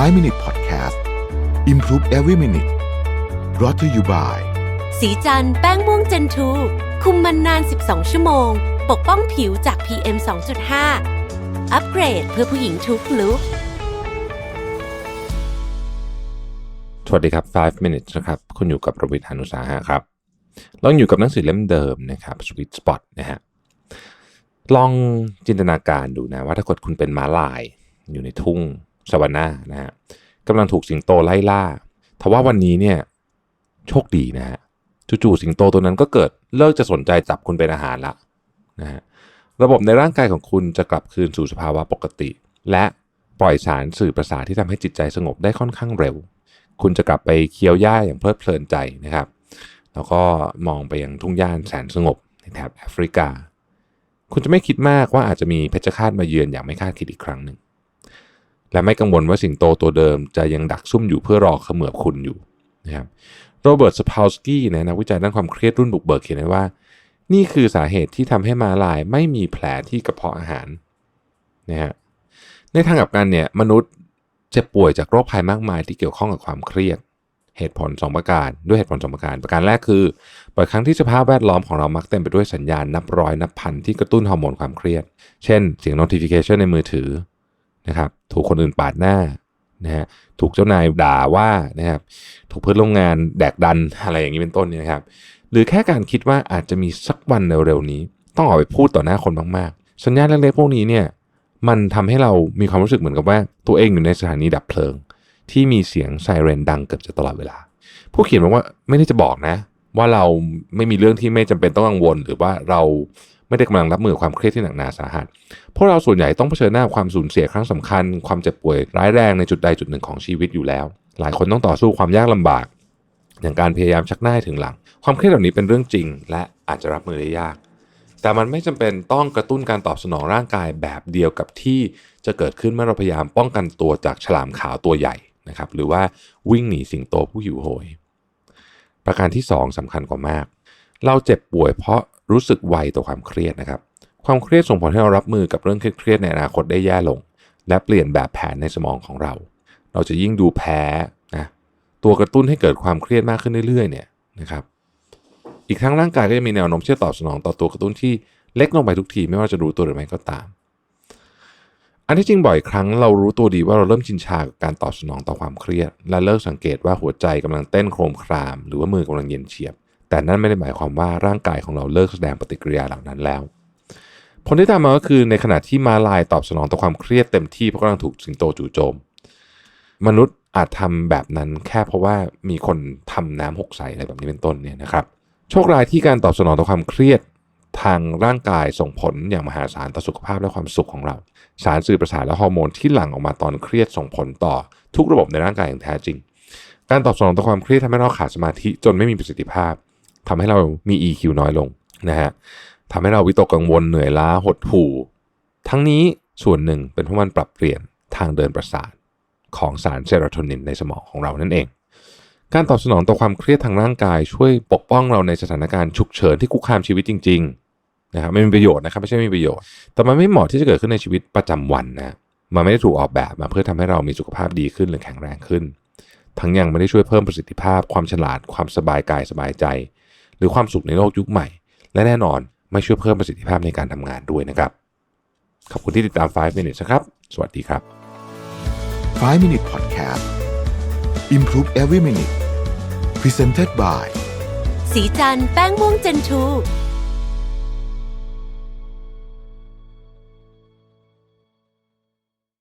5 Minute Podcast Improve Every Minute brought to you by สีจันแป้งม่วงเจนทูคุมมันนาน 12 ชั่วโมง ปกป้องผิวจาก PM 2.5 อัปเกรดเพื่อผู้หญิงทุกลุกสวัสดีครับ 5 minutes นะครับ คุณอยู่กับประวิทยานุสาหะครับ ลองอยู่กับหนังสือเล่มเดิมนะครับ Sweet Spot นะฮะ ลองจินตนาการดูนะว่าถ้าเกิดคุณเป็นม้าลายอยู่ในทุ่ง สวานานะฮะกำลังถูกสิงโตไล่ล่าทว่าวันนี้เนี่ยโชคดีนะฮะจู่ๆสิงโตตัวนั้นก็เกิดเลิกจะสนใจจับคุณเป็นอาหารละนะฮะระบบในร่างกายของคุณจะกลับคืนสู่สภาวะปกติ และปล่อยสารสื่อประสาทที่ทำให้จิตใจสงบได้ค่อนข้างเร็ว คุณจะกลับไปเคี้ยวหญ้าอย่างเพลิดเพลินใจนะครับ แล้วก็มองไปยังทุ่งหญ้าแสนสงบในแถบแอฟริกา คุณจะไม่คิดมากว่าอาจจะมีเพชฌฆาตมาเยือนอย่างไม่คาดคิดอีกครั้งหนึ่ง และไม่กังวลว่าสิงโตตัวเดิมจะยังดักซุ่มอยู่เพื่อรอเขมือบคุณอยู่นะครับโรเบิร์ตสพาวสกี้นะนักวิจัยด้านความเครียดรุ่นบุกเบิกเขียนไว้ว่า นี่คือสาเหตุที่ทำให้มาลายไม่มีแผลที่กระเพาะอาหารนะฮะในทางกลับกันเนี่ยมนุษย์เจ็บป่วยจากโรคภัยมากมายที่เกี่ยวข้องกับความเครียด เหตุผล 2 ประการด้วยเหตุผล 2 ประการ ประการแรกคือบ่อยครั้งที่สภาพแวดล้อมของเรามักเต็มไปด้วยสัญญาณนับร้อยนับพันที่กระตุ้นฮอร์โมนความเครียด เช่น เสียง notification ในมือถือ นะครับ ถูกคนอื่นปาดหน้านะฮะถูกเจ้านายด่าว่านะครับ ถูกเพื่อนร่วมงานแดกดันอะไรอย่างนี้เป็นต้นเนี่ยนะครับ หรือแค่การคิดว่าอาจจะมีสักวันเร็วๆนี้ ต้องออกไปพูดต่อหน้าคนมากๆ สัญญาณเล็กๆพวกนี้เนี่ย มันทำให้เรามีความรู้สึกเหมือนกับว่าตัวเองอยู่ในสถานีดับเพลิง ที่มีเสียงไซเรนดังเกือบจะตลอดเวลา ผู้เขียนบอกว่าไม่ได้จะบอกนะ ว่าเราไม่มีเรื่องที่ไม่จำเป็นต้องกังวล หรือว่าเรา ไม่ได้กำลังรับมือกับความเครียดที่หนักหนาสาหัส พวกเราส่วนใหญ่ต้องเผชิญหน้ากับความสูญเสียครั้งสำคัญ ความเจ็บป่วยร้ายแรงในจุดใดจุดหนึ่งของชีวิตอยู่แล้ว หลายคนต้องต่อสู้ความยากลำบาก อย่างการพยายามชักหน้าถึงหลัง ความเครียดเหล่านี้เป็นเรื่องจริง และอาจจะรับมือได้ยาก แต่มันไม่จำเป็นต้องกระตุ้นการตอบสนองร่างกายแบบเดียวกับที่จะเกิดขึ้นเมื่อเราพยายามป้องกันตัวจากฉลามขาวตัวใหญ่นะครับ หรือว่าวิ่งหนีสิงโตผู้หิวโหย ประการที่ 2สำคัญกว่ามาก เราเจ็บป่วยเพราะ รู้สึกไวต่อความเครียดนะครับ ความเครียดส่งผลให้เรารับมือกับเรื่องเครียดในอนาคตได้แย่ลง และเปลี่ยนแบบแผนในสมองของเรา เราจะยิ่งดูแพ้นะตัวกระตุ้นให้เกิดความเครียดมากขึ้นเรื่อยๆเนี่ยนะครับอีกทั้งร่างกายก็จะมีแนวโน้มที่จะตอบสนองต่อตัวกระตุ้นที่เล็กลงไปทุกทีไม่ว่าจะรู้ตัวหรือไม่ก็ตาม อันที่จริงบ่อยครั้งเรารู้ตัวดีว่าเราเริ่มชินชากับการตอบสนองต่อความเครียด และเลิกสังเกตว่าหัวใจกำลังเต้นโครมคราม หรือว่ามือกำลังเย็นเฉียบ แต่นั่นไม่ได้หมายความว่าร่างกายของเราเลิกแสดงปฏิกิริยาเหล่านั้นแล้วผลที่ตามมาก็คือในขณะที่มาลายตอบสนองต่อความเครียดเต็มที่เพราะกำลังถูกสิงโตจู่โจม มนุษย์อาจทำแบบนั้นแค่เพราะว่ามีคนทำน้ำหกใส่อะไรแบบนี้เป็นต้นเนี่ยนะครับ โชคร้ายที่การตอบสนองต่อความเครียดทางร่างกายส่งผลอย่างมหาศาลต่อสุขภาพและความสุขของเรา สารสื่อประสาทและฮอร์โมนที่หลั่งออกมาตอนเครียดส่งผลต่อทุกระบบในร่างกายอย่างแท้จริง การตอบสนองต่อความเครียดทำให้เราขาดสมาธิจนไม่มีประสิทธิภาพ ทำให้เรามี EQ น้อยลงนะฮะทำให้เราวิตกกังวลเหนื่อยล้าหดหู่ ทั้งนี้ส่วนหนึ่งเป็นเพราะมันปรับเปลี่ยนทางเดินประสาทของสารเซโรโทนินในสมองของเรานั่นเอง การตอบสนองต่อความเครียดทางร่างกาย ช่วยปกป้องเราในสถานการณ์ฉุกเฉินที่คุกคามชีวิตจริงๆนะครับไม่มีประโยชน์นะครับไม่ใช่ไม่มีประโยชน์ แต่มันไม่เหมาะที่จะเกิดขึ้นในชีวิตประจำวันนะมันไม่ได้ถูกออกแบบมาเพื่อทำให้เรามีสุขภาพดีขึ้นหรือแข็งแรงขึ้น ทั้งยังไม่ได้ช่วยเพิ่มประสิทธิภาพ ความฉลาดความสบายกายสบายใจ รือความสุขในโลกยุคใหม่ และแน่นอนไม่ช่วยเพิ่มประสิทธิภาพในการทำงานด้วยนะครับ ขอบคุณที่ติดตาม 5 minutes นะครับ สวัสดีครับ 5 Minute Podcast Improve Every Minute Presented by สีจันแป้งม่วงเจนทู